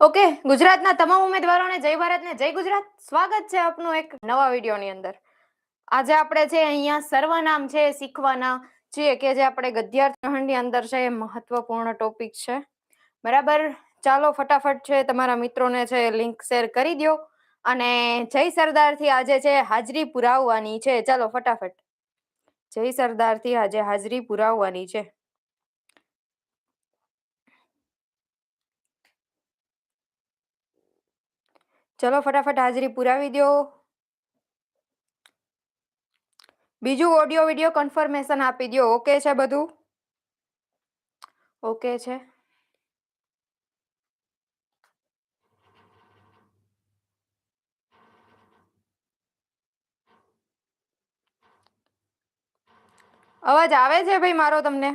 Okay ગુજરાતના તમામ ઉમેદવારોને જય ભારત ને જય ગુજરાત. સ્વાગત છે આપનું એક નવા વિડીયોની અંદર. આજે આપણે છે અહીંયા સર્વનામ છે શીખવાના. છીએ કે જે આપણે ગદ્યાર્થ અંદર છે એ મહત્વપૂર્ણ ટોપિક છે. બરાબર? ચાલો ફટાફટ છે તમારા મિત્રોને છે લિંક શેર કરી દો અને જય સરદારથી આજે છે હાજરી પુરાવવાની છે. ચાલો ફટાફટ. જય સરદારથી આજે હાજરી પુરાવવાની છે. ચલો ફટાફટ હાજરી પુરાવી દો બીજું ઓડિયો વિડિયો કન્ફર્મેશન આપી દો ઓકે છે બધું? ઓકે છે. અવાજ આવે છે ભાઈ મારો તમને?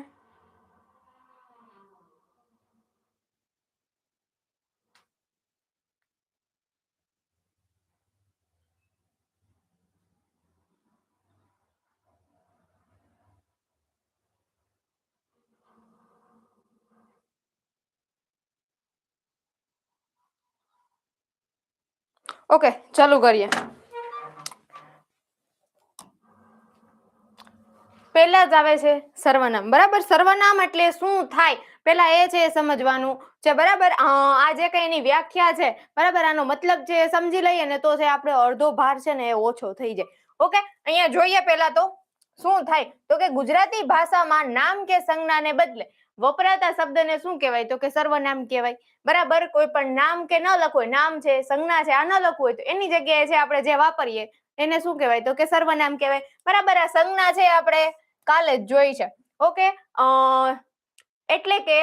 ઓકે, ચાલુ કરીએ. પહેલા જ આવે છે સર્વનામ. બરાબર? સર્વનામ એટલે શું થાય? પહેલા એ છે સમજવાનું. છે બરાબર? આ જે કઈ એની વ્યાખ્યા છે, બરાબર? આનો મતલબ છે સમજી લઈએ ને તો છે આપણે અડધો ભાર છે ને એ ઓછો થઈ જાય. ઓકે? અહીંયા જોઈએ પહેલા તો. શું થાય? તો કે ગુજરાતી ભાષામાં નામ કે સંજ્ઞાને બદલે વપરાતા શબ્દને શું કહેવાય? તો કે સર્વનામ કહેવાય. બરાબર? કોઈ પણ નામ કે ન લખવું હોય, નામ છે, સંજ્ઞા છે, આ ન લખવું હોય, તો એની જગ્યાએ છે આપણે જે વાપરીએ, એને શું કહેવાય? તો કે સર્વનામ કહેવાય. બરાબર? આ સંજ્ઞા છે આપણે કાલે જ જોઈ છે. ઓકે? એટલે કે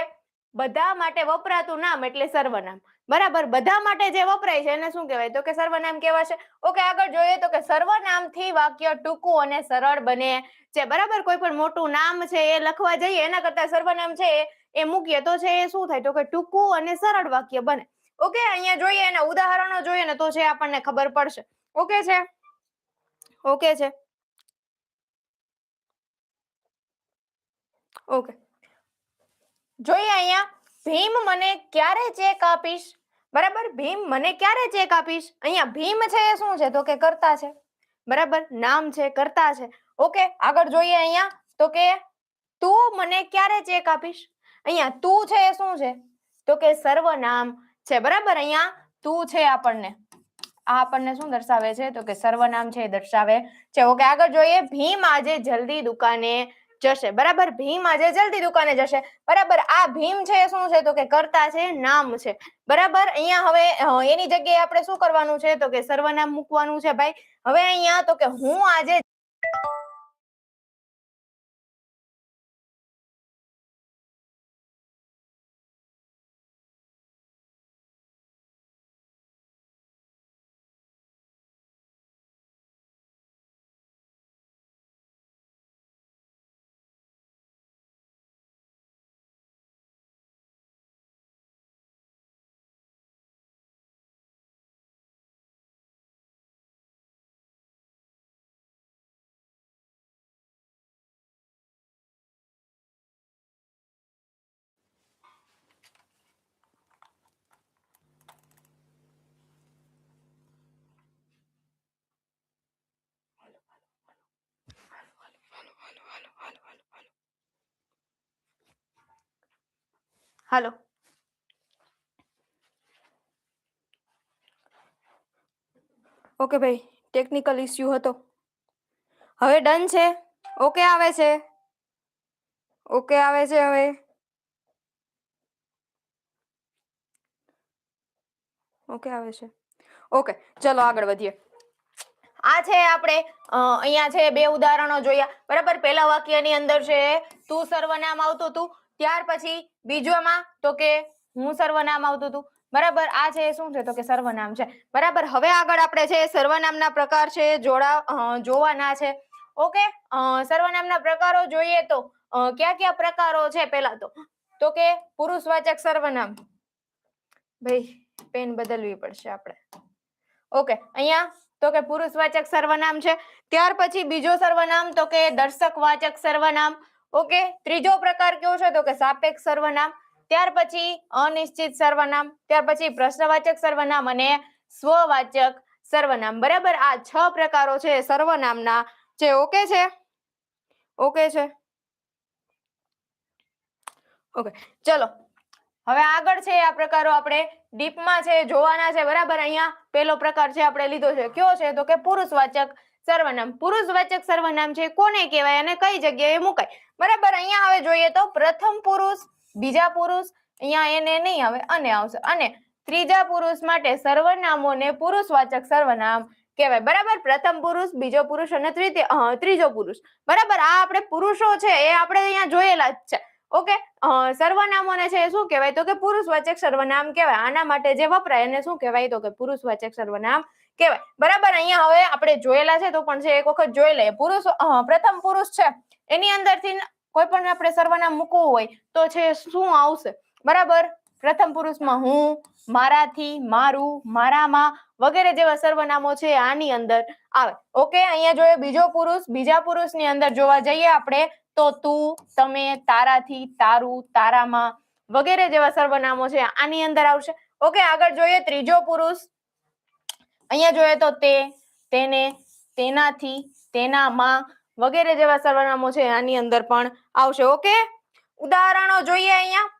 બધા માટે વપરાતું નામ એટલે સર્વનામ. બરાબર? બધા માટે જે વપરાય છે એને શું કહેવાય? તો કે સર્વનામ કહેવાશે ઓકે, આગળ જોઈએ તો કે સર્વનામથી વાક્ય ટૂંકું અને સરળ બને છે. બરાબર? કોઈ પણ મોટું નામ છે એ લખવા જઈએ, એના કરતા સર્વનામ છે એ- મૂકીએ તો છે એ શું થાય? તો કે ટૂંકું અને સરળ વાક્ય બને. ઓકે, અહીંયા જોઈએ એના ઉદાહરણો જોઈએ ને તો છે આપણને ખબર પડશે. ઓકે છે? ઓકે છે? ઓકે. જોઈએ અહીંયા ભીમ મને ક્યારે ચેક આપીશ? બરાબર? ભીમ મને ક્યારે ચેક આપીશ? અહીંયા ભીમ છે એ શું છે? તો કે કરતા છે. બરાબર? નામ છે, કરતા છે. ઓકે, આગળ જોઈએ અહીંયા. તો કે તું મને ક્યારે ચેક આપીશ? અહીંયા તું છે એ શું છે? તો કે સર્વનામ છે. બરાબર? અહીંયા તું છે આપણને. આ આપણને શું દર્શાવે છે? તો કે સર્વનામ છે એ દર્શાવે છે. ઓકે, આગળ જોઈએ. ભીમ આજે જલ્દી દુકાને જશે. બરાબર? ભીમ આજે જલ્દી દુકાને જશે. બરાબર? આ ભીમ છે શું છે? તો કે કરતા છે, નામ છે. બરાબર? અહીંયા હવે એની જગ્યાએ આપણે શું કરવાનું છે? તો કે સર્વનામ મૂકવાનું છે ભાઈ. હવે અહીંયા તો કે હું આજે હાલો. ઓકે ભાઈ ટેકનિકલ ઇસ્યુ હતો. હવે ડન છે? ઓકે આવે છે? ઓકે આવે છે હવે? ઓકે આવે છે. ઓકે, ચલો આગળ વધીએ. આ છે આપણે અહીંયા છે બે ઉદાહરણો જોયા. બરાબર, પહેલા વાક્યની અંદર છે, તું સર્વનામ આવતું હતું ત્યાર પછી બીજામાં તો કે હું સર્વનામ આવતું હતું. બરાબર, આ છે, એ શું છે? તો કે સર્વનામ છે. બરાબર, હવે આગળ આપણે છે, સર્વનામના પ્રકાર છે, જોડા જોવાના છે. ઓકે? સર્વનામના પ્રકારો જોઈએ તો કયા કયા પ્રકારો છે પેલા તો? તો કે પુરુષવાચક સર્વનામ. ભાઈ, પેન બદલવી પડશે આપણે. ઓકે, અહીંયા તો કે પુરુષવાચક સર્વનામ છે. ત્યાર પછી બીજો સર્વનામ તો કે દર્શકવાચક સર્વનામ. ઓકે? ત્રીજો પ્રકાર કયો છે? તો કે સાપેક્ષ સર્વનામ, ત્યાર પછી અનિશ્ચિત સર્વનામ, ત્યાર પછી પ્રશ્નવાચક સર્વનામ અને સ્વવાચક સર્વનામ. બરાબર? આ છ પ્રકારો છે સર્વનામના. જે ઓકે છે? ઓકે છે? ઓકે. ચલો. હવે આગળ છે આ પ્રકારો આપણે ડીપમાં છે, જોવાના છે. બરાબર? અહીંયા પેલો પ્રકાર છે આપણે લીધો છે. કયો છે? તો કે પુરુષવાચક સર્વનામ. પુરુષવાચક સર્વનામ છે, કોને કહેવાય અને કઈ જગ્યાએ મુકાય? બરાબર, અહીંયા હવે જોઈએ તો પ્રથમ પુરુષ, બીજા પુરુષ, અહીંયા એને નહીં આવે, અને આવશે. અને ત્રીજા પુરુષ માટે સર્વનામોને પુરુષવાચક સર્વનામ કહેવાય. બરાબર, પ્રથમ પુરુષ, બીજો પુરુષ અને ત્રીજો ત્રીજો પુરુષ. બરાબર, આ આપણે પુરુષો છે, એ આપણે અહીંયા જોયેલા જ છે. ઓકે? સર્વનામોને છે, શું કહેવાય તો કે પુરુષવાચક સર્વનામ કહેવાય. આના માટે જે વપરાય એને શું કહેવાય તો કે પુરુષવાચક સર્વનામ કહેવાય. બરાબર, અહીંયા હવે આપણે જોયેલા છે, તો પણ છે, એક વખત જોઈ લઈએ. પુરુષ પ્રથમ પુરુષ છે, એની અંદરથી કોઈ પણ આપણે સર્વનામ મૂકવું હોય, તો છે, શું આવશે? બરાબર, પ્રથમ પુરુષમાં હું, મારાથી, મારું, મારામાં, વગેરે જેવા સર્વનામો છે, આની અંદર આવે. ઓકે, અહીંયા જોઈએ, બીજો પુરુષ, બીજા પુરુષની અંદર જોવા જઈએ આપણે, તો તું, તમે, તારાથી, તારું, તારામાં વગેરે જેવા સર્વનામો છે, આની અંદર આવશે. ઓકે, આગળ જોઈએ, ત્રીજો પુરુષ અહીંયા જોઈએ તો તે, તેને, તેનાથી, તેનામાં વગેરે જેવા સર્વનામો છે, આની અંદર પણ આવશે. ઓકે? ઉદાહરણો જોઈએ અહીંયા.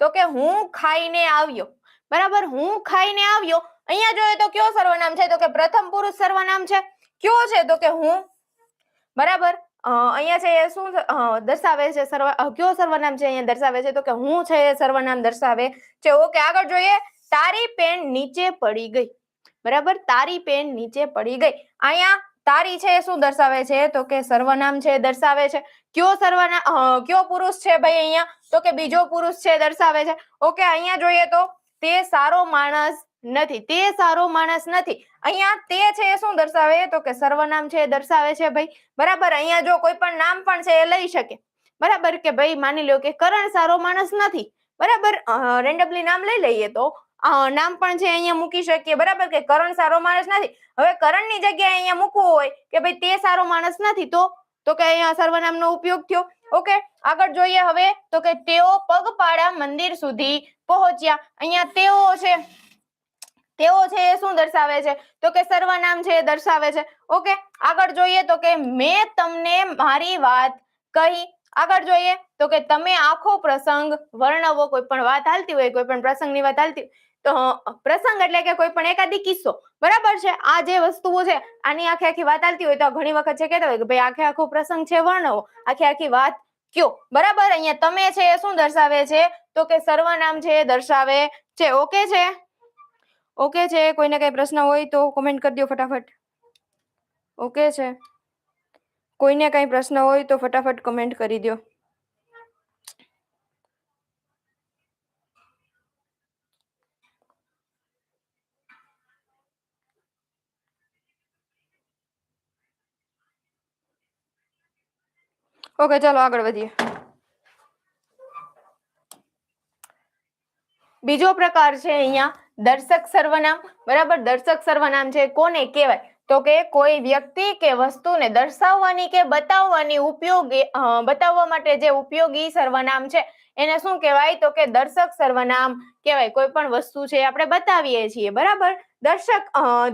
તો કે હું ખાઈને આવ્યો. બરાબર? હું ખાઈને આવ્યો. અહીંયા જોઈએ તો કયો સર્વનામ છે? તો કે પ્રથમ પુરુષ સર્વનામ છે. કયો છે? તો કે હું. બરાબર? અહીંયા છે એ શું દર્શાવે છે સર્વ કયો સર્વનામ છે? અહીંયા દર્શાવે છે. તો કે હું છે સર્વનામ દર્શાવે છે. ઓકે, આગળ જોઈએ. તારી પેન નીચે પડી ગઈ. બરાબર? તારી પેન નીચે પડી ગઈ. અહીંયા તારી છે શું દર્શાવે છે? તો કે સર્વનામ છે દર્શાવે છે. કયો સર્વનામ કયો પુરુષ છે ભાઈ અહીંયા? તો કે બીજો પુરુષ છે દર્શાવે છે. ઓકે, અહીંયા જોઈએ તો તે સારો માણસ નથી. તે સારો માણસ નથી. અહીંયા તે છે શું દર્શાવે? તો કે સર્વનામ છે દર્શાવે છે ભાઈ. બરાબર? અહીંયા જો કોઈ પણ નામ પણ છે એ લઈ શકે. બરાબર? કે ભાઈ માની લો કે કરણ સારો માણસ નથી. બરાબર? રેન્ડમલી નામ લઈ લઈએ તો નામ પણ છે અહીંયા મૂકી શકીએ. બરાબર કે કરણ સારો માણસ નથી. હવે કરણની જગ્યાએ અહીંયા મૂકવું હોય કે ભાઈ તે સારો માણસ નથી, તો? તો કે અહીંયા સર્વનામનો ઉપયોગ થયો. ઓકે, આગળ જોઈએ હવે. તો કે તેઓ પગપાળા મંદિર સુધી પહોંચ્યા. અહીંયા તેઓ છે તેઓ છે એ શું દર્શાવે છે? તો કે સર્વનામ છે એ દર્શાવે છે. ઓકે, આગળ જોઈએ તો કે મેં તમને મારી વાત કહી. આગળ જોઈએ તો કે તમે આખો પ્રસંગ વર્ણવો. કોઈ પણ વાત હાલતી હોય, કોઈ પણ પ્રસંગની વાત હાલતી હોય પ્રસંગ એટલે કે કોઈ પણ એકાદી કિસ્સો. બરાબર છે? આ જે વસ્તુઓ છે, આની આખી આખી વાત આવતી હોય તો ઘણી વખત છે કહેતા હોય કે ભાઈ આખે આખો પ્રસંગ છે વર્ણવો, આખી આખી વાત કયો? બરાબર? અહીંયા તમે છે એ શું દર્શાવે છે? તો કે સર્વનામ છે એ દર્શાવે છે. ઓકે છે? ઓકે છે? કોઈને કઈ પ્રશ્ન હોય તો કોમેન્ટ કરી દો ફટાફટ. ઓકે છે? કોઈને કઈ પ્રશ્ન હોય તો ફટાફટ કમેન્ટ કરી દો. ઓકે ચાલો આગળ વધીએ. બીજો પ્રકાર છે અહીંયા દર્શક સર્વનામ. બરાબર? દર્શક સર્વનામ છે. કોને કહેવાય? તો કે કોઈ વ્યક્તિ કે વસ્તુને દર્શાવવાની કે બતાવવાની ઉપયોગી બતાવવા માટે જે ઉપયોગી સર્વનામ છે, એને શું કહેવાય? તો કે દર્શક સર્વનામ કહેવાય. કોઈ પણ વસ્તુ છે આપણે બતાવીએ છીએ. બરાબર? દર્શક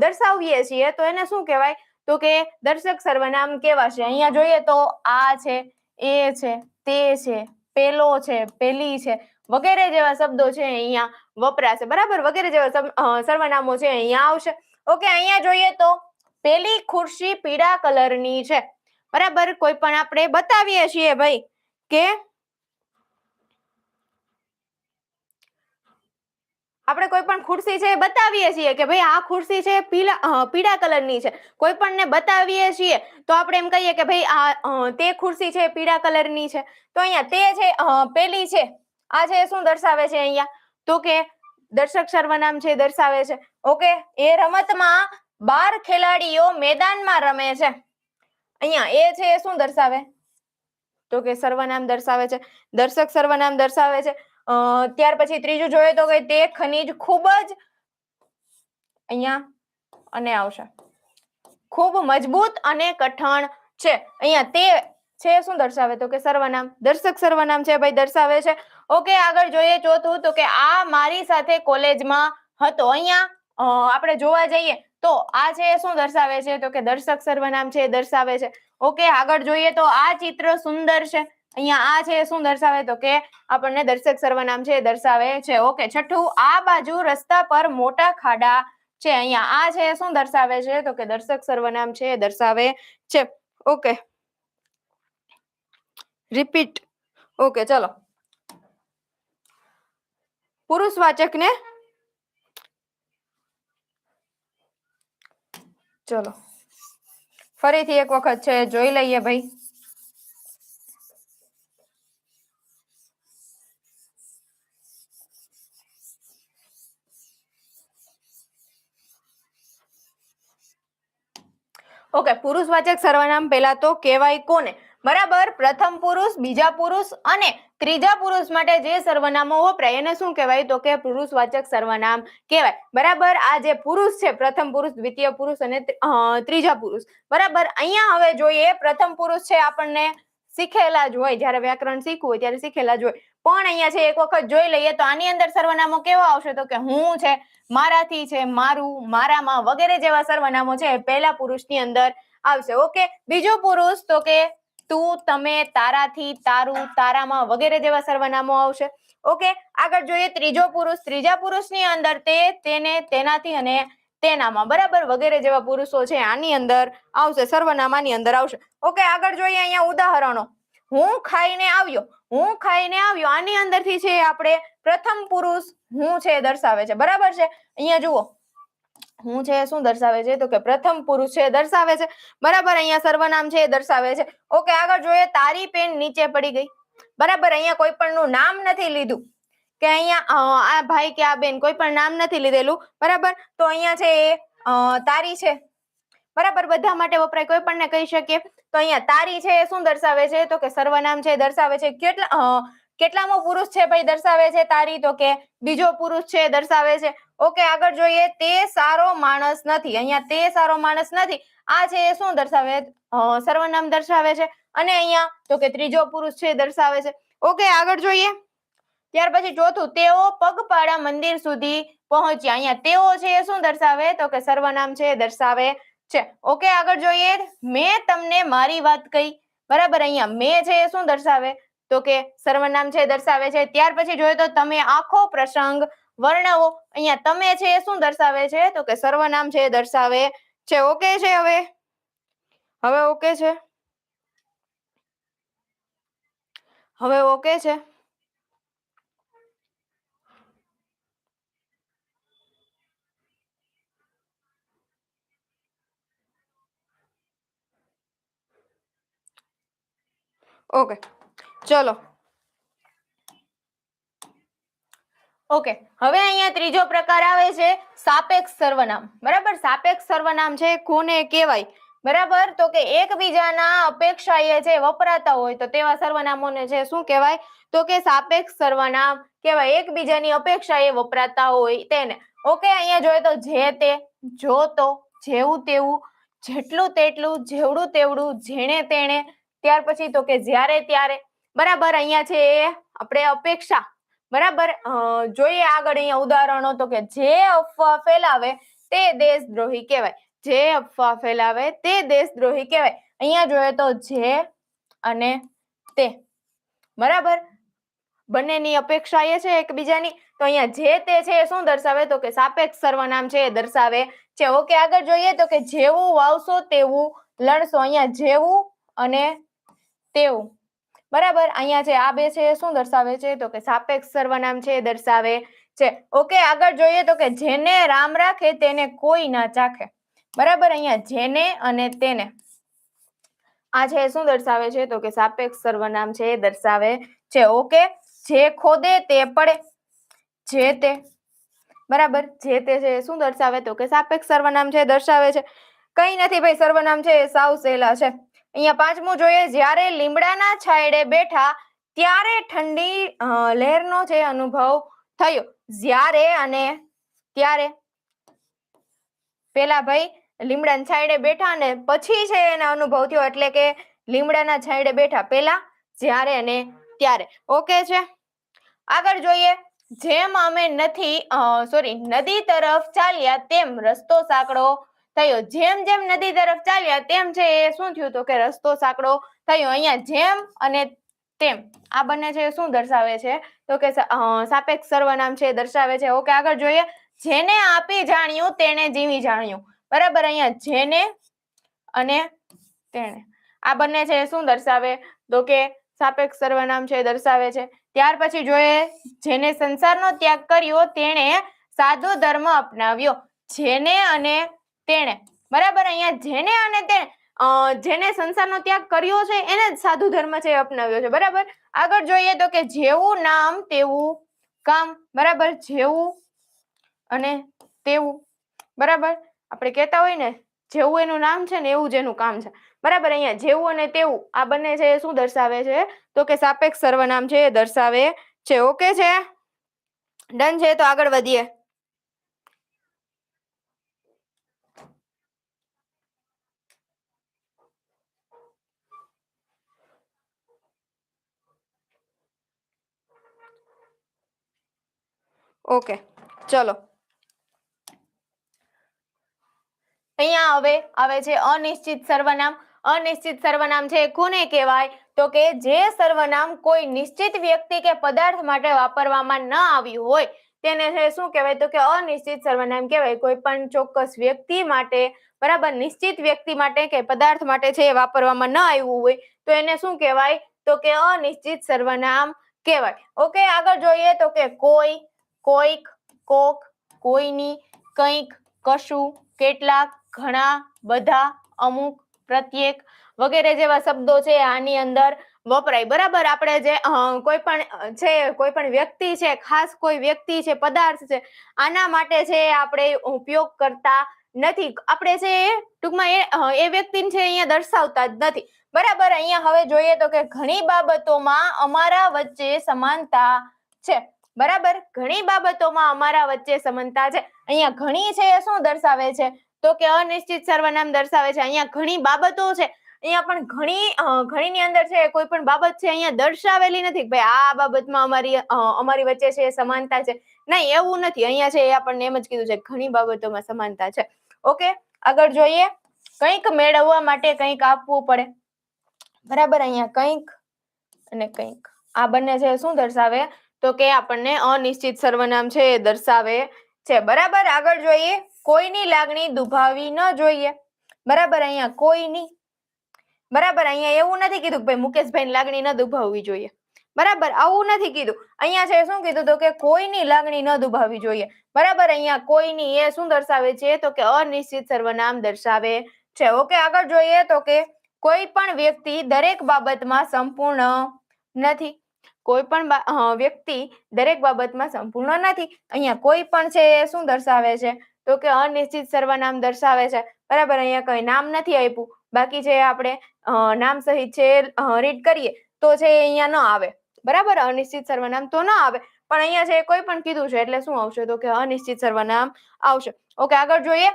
દર્શાવીએ છીએ તો એને શું કહેવાય? તો કે દર્શક સર્વનામ કેવા છે અહીંયા જોઈએ તો આ છે એ છે, તે છે, પેલો છે, પેલી છે, વગેરે જેવા શબ્દો છે અહીંયા વપરાશે. બરાબર? વગેરે જેવા સર્વનામો છે અહીંયા આવશે. ઓકે, અહીંયા જોઈએ તો પેલી ખુરશી પીળા કલરની છે. બરાબર? કોઈ પણ આપણે બતાવીએ છીએ ભાઈ કે આપણે કોઈ પણ ખુરશી છે એ બતાવીએ છીએ કે ભાઈ આ ખુરશી છે પીળા પીળા કલરની છે. કોઈ પણ બતાવીએ છીએ તો આપણે એમ કહીએ કે ભાઈ આ તે ખુરશી છે પીળા કલરની છે. તો અહીંયા તે છે પેલી છે. આ છે શું દર્શાવે છે અહીંયા? તો કે દર્શક સર્વનામ છે દર્શાવે છે. ઓકે એ રમતમાં બાર ખેલાડીઓ મેદાનમાં રમે છે. અહીંયા એ છે શું દર્શાવે? તો કે સર્વનામ દર્શાવે છે. દર્શક સર્વનામ દર્શાવે છે. ત્યાર પછી ત્રીજું જોઈએ તો કે તે ખનિજ ખૂબ જ અહીંયા અને આવશે. ખૂબ મજબૂત અને કઠણ છે. અહીંયા તે છે શું દર્શાવે તો કે સર્વનામ? દર્શક સર્વનામ છે ભાઈ, દર્શાવે છે. ઓકે, આગળ જોઈએ ચોથું તો કે આ મારી સાથે કોલેજમાં હતો. અહીંયા આપણે જોવા જઈએ તો આ છે શું દર્શાવે છે તો કે દર્શક સર્વનામ છે દર્શાવે છે. ઓકે, આગળ જોઈએ તો આ ચિત્ર સુંદર છે. અહીંયા આ છે શું દર્શાવે? તો કે આપણને દર્શક સર્વનામ છે દર્શાવે છે. ઓકે, છઠ્ઠું, આ બાજુ રસ્તા પર મોટા ખાડા છે. અહીંયા આ છે શું દર્શાવે છે? તો કે દર્શક સર્વનામ છે દર્શાવે છે. ઓકે. રિપીટ ઓકે, ચલો. પુરુષવાચક ને ચલો. ફરીથી એક વખત છે, જોઈ લઈએ ભાઈ. ઓકે પુરુષવાચક સર્વનામ પહેલા તો કહેવાય કોને? બરાબર, પ્રથમ પુરુષ, બીજા પુરુષ અને ત્રીજા પુરુષ માટે જે સર્વનામો વપરાય, એને શું કહેવાય? તો કે પુરુષવાચક સર્વનામ કહેવાય. બરાબર, આ જે પુરુષ છે, પ્રથમ પુરુષ, દ્વિતીય પુરુષ અને ત્રીજા પુરુષ. બરાબર, અહીંયા હવે જોઈએ, પ્રથમ પુરુષ છે આપણને શીખેલા જ હોય, જ્યારે વ્યાકરણ શીખવું હોય ત્યારે શીખેલા જ હોય. પણ અહીંયા છે, એક વખત જોઈ લઈએ તો આની અંદર સર્વનામો કેવા આવશે? તો કે હું છે મારાથી છે, મારું, મારામાં વગેરે જેવા સર્વનામો છે પહેલા પુરુષની અંદર આવશે. ઓકે, બીજો પુરુષ તો કે તું, તમે, તારાથી, તારું, તારામાં વગેરે જેવા સર્વનામો આવશે. ઓકે, આગળ જોઈએ ત્રીજો પુરુષ. ત્રીજા પુરુષની અંદર તે, તેને, તેનાથી અને તેનામાં બરાબર વગેરે જેવા પુરુષો છે, આની અંદર આવશે, સર્વનામાની અંદર આવશે. ઓકે, આગળ જોઈએ અહીંયા ઉદાહરણો. હું ખાઈને આવ્યો. હું ખાઈને આવ્યો. આની અંદરથી છે, આપણે પ્રથમ પુરુષ હું છે એ દર્શાવે છે. બરાબર છે? અહીંયા જુઓ. હું છે શું દર્શાવે છે? તો કે પ્રથમ પુરુષ છે દર્શાવે છે. બરાબર, અહીંયા સર્વનામ છે એ દર્શાવે છે. ઓકે, આગળ જોઈએ, તારી પેન નીચે પડી ગઈ. બરાબર, અહીંયા કોઈ પણ નું નામ નથી લીધું. કે અહીંયા આ ભાઈ કે આ બેન કોઈ પણ નામ નથી લીધેલું. બરાબર, તો અહીંયા છે એ તારી છે. બરાબર, બધા માટે વપરાય, કોઈ પણ ને કહી શકીએ. તો અહીંયા તારી છે એ શું દર્શાવે છે? તો કે સર્વનામ છે દર્શાવે છે. કેટલા કેટલામો પુરુષ છે ભાઈ દર્શાવે છે તારી? તો કે બીજો પુરુષ છે દર્શાવે છે. ઓકે, આગળ જોઈએ. તે સારો માણસ નથી. અહીંયા તે સારો માણસ નથી. આ છે એ શું દર્શાવે? સર્વનામ દર્શાવે છે. અને અહીંયા તો કે ત્રીજો પુરુષ છે દર્શાવે છે. ઓકે, આગળ જોઈએ. ત્યાર પછી ચોથું, તેઓ પગપાળા મંદિર સુધી પહોંચ્યા. અહીંયા તેઓ છે એ શું દર્શાવે? તો કે સર્વનામ છે દર્શાવે છે. ઓકે, આગળ જોઈએ. મેં તમને મારી વાત કહી. બરાબર, અહીંયા મેં છે એ શું દર્શાવે? તો કે સર્વનામ છે દર્શાવે છે, ત્યાર પછી જોઈએ તો તમે આખો પ્રસંગ વર્ણવો. અહીંયા તમે છે એ શું દર્શાવે છે? તો કે સર્વનામ છે દર્શાવે છે, ઓકે છે હવે? હવે ઓકે છે? હવે ઓકે છે? ઓકે. ચલો. ઓકે, હવે અહીંયા ત્રીજો પ્રકાર આવે છે સાપેક્ષ સર્વનામ. બરાબર? સાપેક્ષ સર્વનામ છે, કોને કહેવાય? બરાબર? તો કે એકબીજાના અપેક્ષાએ જે વપરાતા હોય તો તેવા સર્વનામોને છે શું કહેવાય? તો કે સાપેક્ષ સર્વનામ કહેવાય. એકબીજાની અપેક્ષાએ વપરાતા હોય તેને. ઓકે, અહીંયા જોઈએ તો જે તે, જો તો, જેવું તેવું, જેટલું તેટલું, જેવડું તેવડું, જેણે તેણે, ત્યાર પછી તો કે જ્યારે ત્યારે બરાબર, અહીંયા છે આપણે અપેક્ષા. બરાબર જોઈએ આગળ અહીંયા ઉદાહરણો તો કે જે અફવા ફેલાવે તે દેશદ્રોહી કહેવાય. જે અફવા ફેલાવે તે દેશદ્રોહી કહેવાય. અહીંયા જોઈએ તો જે અને તે. બરાબર? બંનેની અપેક્ષા એ છે એકબીજાની. તો અહીંયા જે તે છે એ શું દર્શાવે? તો કે સાપેક્ષ સર્વનામ છે એ દર્શાવે છે. ઓકે, આગળ જોઈએ તો કે જેવું વાવશો તેવું લણશો. અહીંયા જેવું અને તેવું. બરાબર? અહીંયા છે આ બે છે શું દર્શાવે છે? તો કે સાપેક્ષ સર્વનામ છે દર્શાવે છે. ઓકે, આગળ જોઈએ તો કે જેને રામ રાખે તેને કોઈ ના ચાખે. બરાબર? અહીંયા જેને અને તેને. આ છે શું દર્શાવે છે? તો કે સાપેક્ષ સર્વનામ છે એ દર્શાવે છે. ઓકે, જે ખોદે તે પડે. જે તે. બરાબર? જે તે છે શું દર્શાવે? તો કે સાપેક્ષ સર્વનામ છે દર્શાવે છે. કઈ નથી ભાઈ, સર્વનામ છે એ સાવ સહેલા છે. અહીંયા પાંચમું જોઈએ, જ્યારે લીમડાના છાંયડે બેઠા, ત્યારે ઠંડી લહેરનો જે અનુભવ થયો. જ્યારે અને ત્યારે પેલા ભાઈ લીમડાના છાંયડે બેઠા અને પછી છે એના અનુભવ થયો, એટલે કે લીમડાના છાંયડે બેઠા પેલા, જ્યારે અને ત્યારે. ઓકે છે? આગળ જોઈએ. જેમ અમે નથી સોરી નદી તરફ ચાલ્યા, તેમ રસ્તો સાંકડો થયો. જેમ જેમ નદી તરફ ચાલ્યા, તેમ છે એ શું થયું તો કે રસ્તો સાંકડો થયો. અહીંયા જેમ અને તેમ. આ બંને છે શું દર્શાવે છે? તો કે સાપેક્ષ સર્વનામ છે દર્શાવે છે. ઓકે, આગળ જોઈએ. જેને આપી જાણ્યું તેને જીવી જાણ્યું. બરાબર? અહીંયા જેને અને તેણે. આ બંને છે શું દર્શાવે? તો કે સાપેક્ષ સર્વનામ છે દર્શાવે છે. ત્યાર પછી જોઈએ, જેને સંસારનો ત્યાગ કર્યો, તેણે સાધુ ધર્મ અપનાવ્યો. જેને અને તેણે. બરાબર? અહીંયા જેને અને તેણે જેને સંસારનો ત્યાગ કર્યો છે, એને જ સાધુ ધર્મ છે અપનાવ્યો છે. બરાબર? આગળ જોઈએ તો કે જેવું નામ તેવું કામ. બરાબર? જેવું અને તેવું. બરાબર? આપણે કહેતા હોય ને, જેવું એનું નામ છે ને એવું જ એનું કામ છે. બરાબર? અહીંયા જેવું અને તેવું, આ બંને છે એ શું દર્શાવે છે? તો કે સાપેક્ષ સર્વનામ છે એ દર્શાવે છે. ઓકે છે? ડન છે? તો આગળ વધીએ. ઓકે, ચલો. અહીંયા હવે આવે છે અનિશ્ચિત સર્વનામ. અનિશ્ચિત સર્વનામ છે કોને કહેવાય? તો કે જે સર્વનામ કોઈ નિશ્ચિત વ્યક્તિ કે પદાર્થ માટે વાપરવામાં ન આવ્યું હોય, તેને શું કહેવાય? તો કે અનિશ્ચિત સર્વનામ કહેવાય. કોઈ પણ ચોક્કસ વ્યક્તિ માટે, બરાબર, નિશ્ચિત વ્યક્તિ માટે કે પદાર્થ માટે છે એ વાપરવામાં ન આવ્યું હોય, તો એને શું કહેવાય? તો કે અનિશ્ચિત સર્વનામ કહેવાય. ઓકે, આગળ જોઈએ તો કે કોઈ કોઈક, કોક, કોઈની, કંઈક, કશું, કેટલાક, ઘણા, બધા, અમુક, પ્રત્યેક વગેરે જેવા શબ્દો છે આની અંદર વપરાય. બરાબર, આપણે જે કોઈ પણ છે, કોઈ પણ વ્યક્તિ છે, ખાસ કોઈ વ્યક્તિ છે, પદાર્થ છે, આના માટે છે આપણે ઉપયોગ કરતા નથી. આપણે છે ટૂંકમાં એ એ વ્યક્તિને છે અહીંયા દર્શાવતા જ નથી. બરાબર, અહીંયા હવે જોઈએ તો કે ઘણી બાબતોમાં અમારા વચ્ચે સમાનતા છે. બરાબર? ઘણી બાબતોમાં અમારા વચ્ચે સમાનતા છે. અહીંયા ઘણી છે એ શું દર્શાવે છે? તો કે અનિશ્ચિત સર્વનામ દર્શાવે છે. અહીંયા ઘણી બાબતો છે. અહીંયા પણ ઘણી ઘણી ઘણીની અંદર છે કોઈ પણ બાબત છે અહીંયા દર્શાવેલી નથી ભાઈ આ બાબતમાં અમારી અમારી વચ્ચે છે સમાનતા છે. નહીં, એવું નથી. અહીંયા છે એ આપણને એમ જ કીધું છે ઘણી બાબતોમાં સમાનતા છે. ઓકે? આગળ જોઈએ. કંઈક મેળવવા માટે કંઈક આપવું પડે. બરાબર? અહીંયા કંઈક અને કંઈક. આ બંને છે શું દર્શાવે? તો કે આપણને અનિશ્ચિત સર્વનામ છે એ દર્શાવે છે. બરાબર? આગળ જોઈએ. કોઈની લાગણી દુભાવી ન જોઈએ. બરાબર? અહીંયા કોઈની. બરાબર? અહીંયા એવું નથી કીધું કે ભાઈ મુકેશભાઈની લાગણી ન દુભાવવી જોઈએ. બરાબર? આવું નથી કીધું. અહીંયા છે શું કીધું તો કે કોઈની લાગણી ન દુભાવવી જોઈએ. બરાબર? અહીંયા કોઈની એ શું દર્શાવે છે? તો કે અનિશ્ચિત સર્વનામ દર્શાવે છે. ઓકે, આગળ જોઈએ તો કે કોઈ પણ વ્યક્તિ દરેક બાબતમાં સંપૂર્ણ નથી. કોઈ પણ વ્યક્તિ દરેક બાબતમાં સંપૂર્ણ નથી. અહીંયા કોઈ પણ છે એ શું દર્શાવે છે? તો કે અનિશ્ચિત સર્વનામ દર્શાવે છે. બરાબર, અહીંયા કઈ નામ નથી આપ્યું. બાકી જે આપણે નામ સહિત છે રીડ કરીએ તો છે અહીંયા ન આવે. બરાબર? અનિશ્ચિત સર્વનામ તો ન આવે. પણ અહીંયા છે કોઈ પણ કીધું છે એટલે શું આવશે? તો કે અનિશ્ચિત સર્વનામ આવશે. ઓકે, આગળ જોઈએ.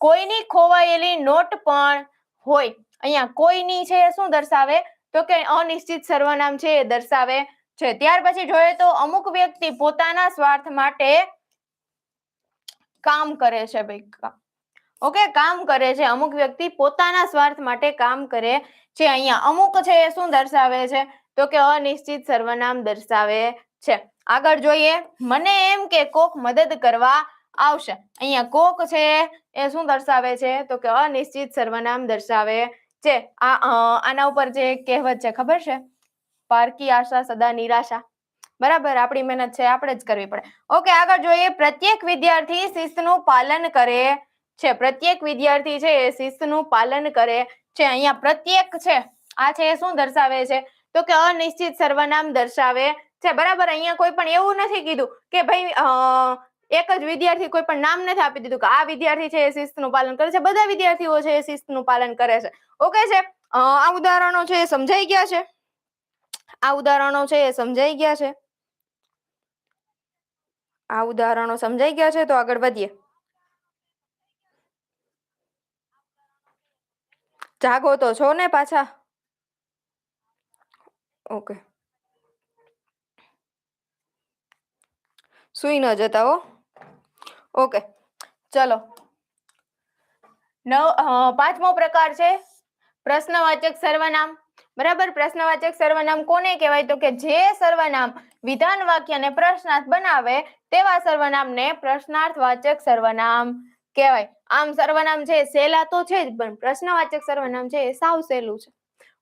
કોઈની ખોવાયેલી નોટ પણ હોય. અહીંયા કોઈની છે શું દર્શાવે? તો કે અનિશ્ચિત સર્વનામ છે એ દર્શાવે. છે. ત્યાર પછી જોઈએ તો અમુક વ્યક્તિ પોતાના સ્વાર્થ માટે કામ કરે છે ભાઈ. ઓકે કામ કરે છે. અમુક વ્યક્તિ પોતાના સ્વાર્થ માટે કામ કરે છે. અહીંયા અમુક છે એ શું દર્શાવે છે? તો કે અનિશ્ચિત સર્વનામ દર્શાવે છે. આગળ જોઈએ. મને એમ કે કોક મદદ કરવા આવશે. અહીંયા કોક છે એ શું દર્શાવે છે? તો કે અનિશ્ચિત સર્વનામ દર્શાવે છે. આ આના ઉપર જે કહેવત છે, ખબર છે? પારકી આશા, સદા નિરાશા. બરાબર? આપણી મહેનત છે, આપણે જ કરવી પડે. ઓકે, આગળ જોઈએ, પ્રત્યેક વિદ્યાર્થી શિસ્તનું પાલન કરે છે. પ્રત્યેક વિદ્યાર્થી છે, એ શિસ્તનું પાલન કરે છે. અહીંયા પ્રત્યેક છે, આ છે, એ શું દર્શાવે છે? તો કે અનિશ્ચિત સર્વનામ દર્શાવે છે. બરાબર? અહીંયા કોઈ પણ એવું નથી કીધું કે ભાઈ એક જ વિદ્યાર્થી કોઈ પણ નામ નથી આપી દીધું કે આ વિદ્યાર્થી છે, એ શિસ્તનું પાલન કરે છે. બધા વિદ્યાર્થીઓ છે, એ શિસ્તનું પાલન કરે છે. ઓકે છે? આ ઉદાહરણો છે, એ સમજાઈ ગયા છે? આ ઉદાહરણો છે એ સમજાઈ ગયા છે. આ ઉદાહરણો સમજાઈ ગયા છે તો આગળ વધીએ. જાગો તો છો ને પાછા? ઓકે. સુઈ ન જતા હો. ઓકે. ચલો. નવ પાંચમો પ્રકાર છે. પ્રશ્નવાચક સર્વનામ. બરાબર? પ્રશ્નવાચક સર્વનામ કોને કહેવાય? તો કે જે સર્વનામ વિધાન વાક્યને પ્રશ્નાર્થ બનાવે, તેવા સર્વનામને પ્રશ્નાર્થવાચક સર્વનામ કહેવાય. આમ સર્વનામ છે સહેલા તો છે જ, પણ પ્રશ્નવાચક સર્વનામ છે એ સાવ સહેલું છે.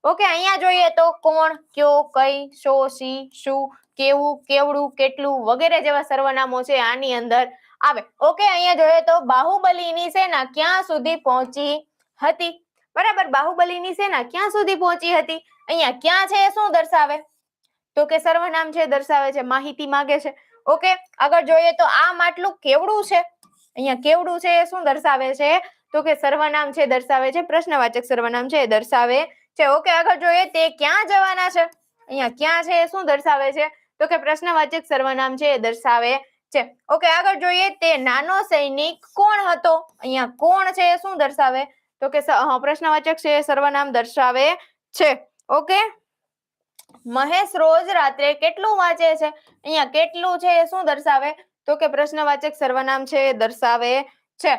ઓકે, અહીંયા જોઈએ તો કોણ, કયો, કઈ, શો, શી, શું, કેવું, કેવડું, કેટલું વગેરે જેવા સર્વનામો છે આની અંદર આવે. ઓકે, અહીંયા જોઈએ તો બાહુબલીની સેના ક્યાં સુધી પહોંચી હતી? બરાબર, બાહુબલીની સેના ક્યાં સુધી પહોંચી હતી? અહીંયા ક્યાં છે એ શું દર્શાવે? તો કે સર્વનામ છે દર્શાવે છે, માહિતી માંગે છે. ઓકે, આગળ જોઈએ તો આ માટલું કેવડું છે? અહીંયા કેવડું છે એ શું દર્શાવે છે? તો કે સર્વનામ છે દર્શાવે છે, પ્રશ્નવાચક સર્વનામ છે એ દર્શાવે છે. ઓકે, આગળ જોઈએ તે ક્યાં જવાના છે? અહીંયા ક્યાં છે એ શું દર્શાવે છે? તો કે પ્રશ્નવાચક સર્વનામ છે એ દર્શાવે છે. ઓકે, આગળ જોઈએ તે નાનો સૈનિક કોણ હતો? અહીંયા કોણ છે એ શું દર્શાવે? તો કે પ્રશ્નવાચક છે સર્વનામ દર્શાવે છે. ઓકે? મહેશ રોજ રાત્રે કેટલું વાંચે છે? અહીંયા કેટલું છે એ શું દર્શાવે? તો કે પ્રશ્નવાચક સર્વનામ છે એ દર્શાવે છે.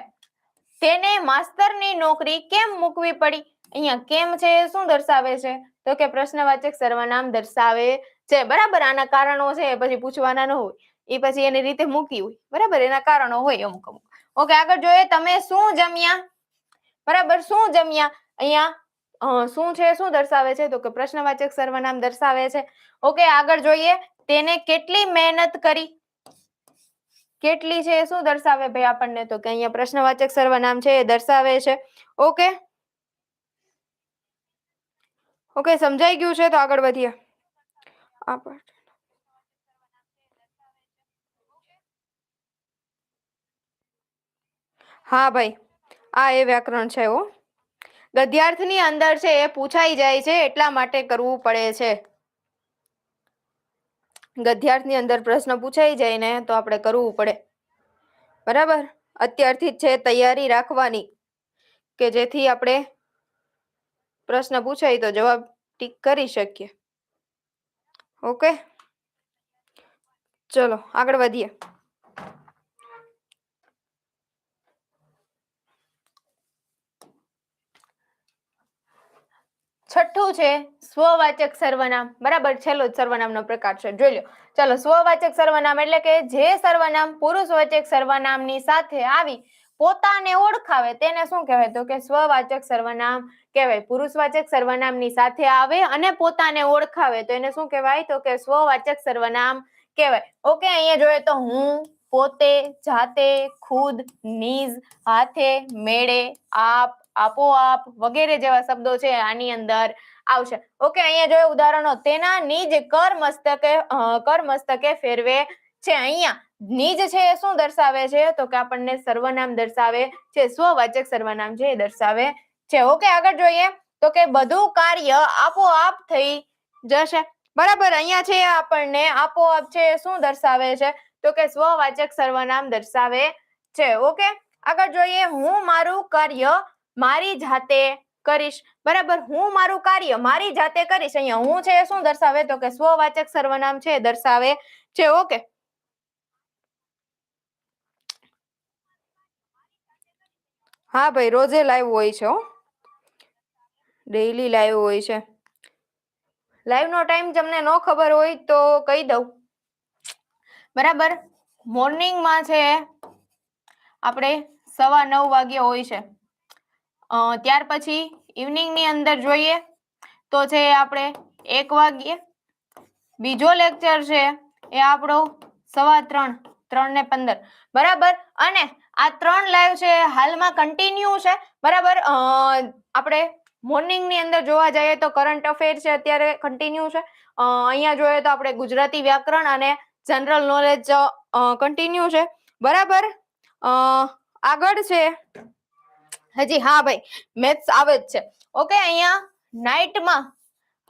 તેને માસ્તરની નોકરી કેમ મૂકવી પડી? અહીંયા કેમ છે એ શું દર્શાવે છે? તો કે પ્રશ્નવાચક સર્વનામ દર્શાવે છે. બરાબર, આના કારણો છે પછી પૂછવાના ન હોય. એ પછી એની રીતે મૂકી હોય. બરાબર, એના કારણો હોય અમુક અમુક. ઓકે, આગળ જોઈએ, તમે શું જમ્યા? બરાબર? શું જમ્યા? અહીંયા શું છે? શું દર્શાવે છે? તો કે પ્રશ્નવાચક સર્વનામ દર્શાવે છે. ઓકે, આગળ જોઈએ. તેને કેટલી મહેનત કરી? કેટલી છે? શું દર્શાવે ભાઈ આપણને? તો કે અહીંયા પ્રશ્નવાચક સર્વનામ છે, એ દર્શાવે છે. ઓકે? ઓકે, સમજાઈ ગયું છે? તો આગળ વધીએ. હા, ભાઈ. આ એ વ્યાકરણ છે હો ગદ્યાર્થની અંદર છે એ પૂછાઈ જાય છે એટલા માટે કરવું પડે છે. ગદ્યાર્થની અંદર પ્રશ્ન પૂછાઈ જાય ને તો આપણે કરવું પડે. બરાબર? અત્યારથી જ છે તૈયારી રાખવાની. કે જેથી આપણે પ્રશ્ન પૂછાય તો જવાબ ટીક કરી શકીએ. ઓકે? ચલો, આગળ વધીએ. છઠ્ઠું છે સ્વવાચક સર્વનામ. બરાબર? છેલ્લો જ સર્વનામનો પ્રકાર છે. જોઈ લો ચાલો, સ્વવાચક સર્વનામ એટલે કે જે સર્વનામ પુરુષવાચક સર્વનામની સાથે આવી પોતાને ઓળખાવે, તેને શું કહેવાય તો કે સ્વવાચક સર્વનામ કહેવાય. પુરુષવાચક સર્વનામની સાથે આવે અને પોતાને ઓળખાવે, તો એને શું કહેવાય તો કે સ્વવાચક સર્વનામ કહેવાય. ઓકે, અહીંયા જોઈએ તો હું પોતે, જાતે, ખુદ નિજ હાથે, મેળે, આપ આપોઆપ વગેરે જેવા શબ્દો છે આની અંદર આવશે. ઓકે, અહીંયા જોયે ઉદાહરણો, તેના નિજ કર મસ્તકે ફેરવે છે. અહીંયા નિજ છે એ શું દર્શાવે છે? તો કે આપણને સર્વનામ દર્શાવે છે, સ્વવાચક સર્વનામ છે એ દર્શાવે છે. ઓકે, આગળ જોઈએ. તો કે બધું કાર્ય આપોઆપ થઈ જશે. બરાબર, અહીંયા છે આપણને આપોઆપ છે શું દર્શાવે છે? તો કે સ્વવાચક સર્વનામ દર્શાવે છે. ઓકે, આગળ જોઈએ. હું મારું કાર્ય મારી જાતે કરીશ. બરાબર, હું મારું કાર્ય મારી જાતે કરીશ. અહીંયા હું છે શું દર્શાવે? તો કે સ્વવાચક સર્વનામ છે દર્શાવે છે, ઓકે. હા ભાઈ, રોજે લાઈવ હોય છે ડેઈલી લાઈવ હોય છે. લાઈવ નો ટાઈમ તમને ન ખબર હોય તો કહી દઉં. બરાબર મોર્નિંગમાં છે આપણે સવા નવ વાગ્યા હોય છે. ત્યાર પછી ઇવનિંગની અંદર જોઈએ તો છે આપણે એક વાગ્યે બીજો લેક્ચર છે એ આપણો સવા ત્રણ ત્રણ ને પંદર. બરાબર? અને આ ત્રણ લાઈવ છે હાલમાં કન્ટિન્યુ છે. બરાબર? આપણે મોર્નિંગની અંદર જોવા જઈએ તો કરંટ અફેર છે અત્યારે કન્ટિન્યુ છે. અહીંયા જોઈએ તો આપણે ગુજરાતી વ્યાકરણ અને જનરલ નોલેજ કન્ટિન્યુ છે. બરાબર? આગળ છે હજી હા ભાઈ મેથ્સ આવે જ છે. ઓકે અહીંયા નાઇટમાં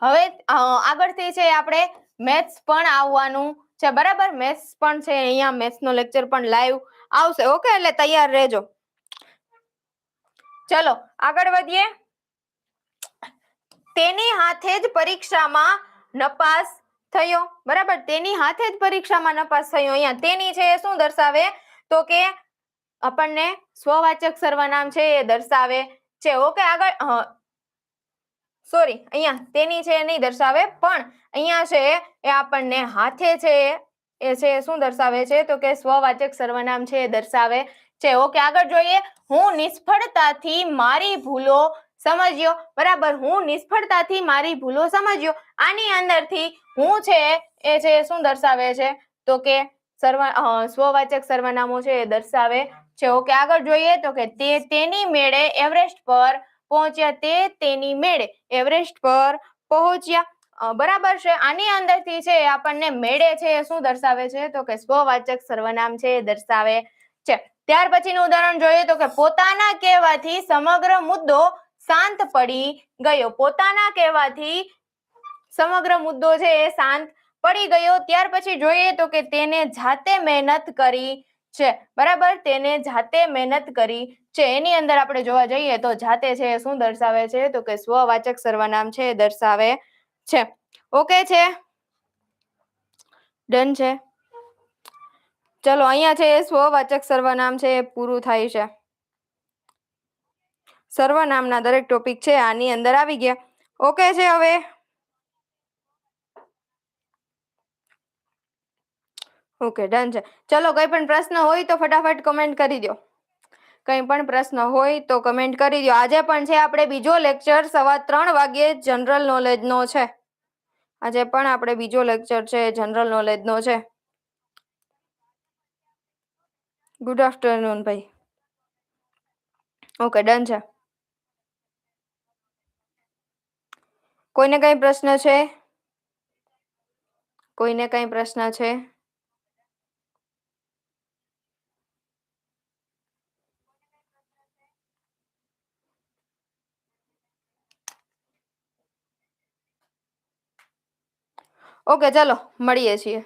હવે આગળથી છે આપણે મેથ્સ પણ આવવાનું છે. બરાબર? મેથ્સ પણ છે અહીંયા મેથ્સનો લેક્ચર પણ લાઈવ આવશે. ઓકે એટલે તૈયાર રહેજો. ચલો, આગળ વધીએ. તેની હાથે જ પરીક્ષામાં નપાસ થયો. બરાબર? તેની હાથે જ પરીક્ષામાં નપાસ થયો અહીંયા. તેની છે શું દર્શાવે? તો કે આપણને સ્વવાચક સર્વનામ છે એ દર્શાવે છે. ઓકે આગળ સોરી અહીંયા તેની છે નહીં દર્શાવે, પણ અહીંયા છે એ આપણને હાથે છે એ છે શું દર્શાવે છે? તો કે સ્વવાચક સર્વનામ છે એ દર્શાવે છે. ઓકે આગળ જોઈએ. હું નિષ્ફળતાથી મારી ભૂલો સમજ્યો. બરાબર, હું નિષ્ફળતાથી મારી ભૂલો સમજ્યો. આની અંદરથી હું છે એ છે શું દર્શાવે છે? તો કે સર્વ સ્વવાચક સર્વનામો છે એ દર્શાવે છે ઓકે આગળ જોઈએ તો કે તે તેની મેળે એવરેસ્ટ પર પહોંચ્યા, તે તેની મેળે એવરેસ્ટ પર પહોંચ્યા. બરાબર છે? આની અંદરથી છે આપણને મેળે છે શું દર્શાવે છે? તો કે સ્વવાચક સર્વનામ છે દર્શાવે છે. ત્યાર પછીનું ઉદાહરણ જોઈએ તો કે પોતાના કહેવાથી સમગ્ર મુદ્દો શાંત પડી ગયો. પોતાના કહેવાથી સમગ્ર મુદ્દો છે એ શાંત પડી ગયો. ત્યાર પછી જોઈએ તો કે તેને જાતે મહેનત કરી છે. બરાબર? તેને જાતે મહેનત કરી છે. એની અંદર આપણે જોવા જઈએ તો જાતે છે શું દર્શાવે છે? તો કે સ્વવાચક સર્વનામ છે દર્શાવે છે. ઓકે છે? ડન છે? ચલો, અહીંયા છે એ સ્વવાચક સર્વનામ છે એ પૂરું થાય છે. સર્વનામના દરેક ટોપિક છે આની અંદર આવી ગયા. ઓકે છે હવે? ઓકે ડન છે. ચલો, કઈ પણ પ્રશ્ન હોય તો ફટાફટ કમેન્ટ કરી દો. કંઈ પણ પ્રશ્ન હોય તો કમેન્ટ કરી દો. આજે પણ છે આપણે બીજો લેક્ચર સવા ત્રણ વાગ્યે જનરલ નોલેજનો છે. આજે પણ આપણે બીજો લેક્ચર છે જનરલ નોલેજનો છે. ગુડ આફ્ટરનૂન ભાઈ. ઓકે ડન છે. કોઈને કઈ પ્રશ્ન છે? કોઈને કઈ પ્રશ્ન છે? ઓકે ચાલો મળીએ છીએ.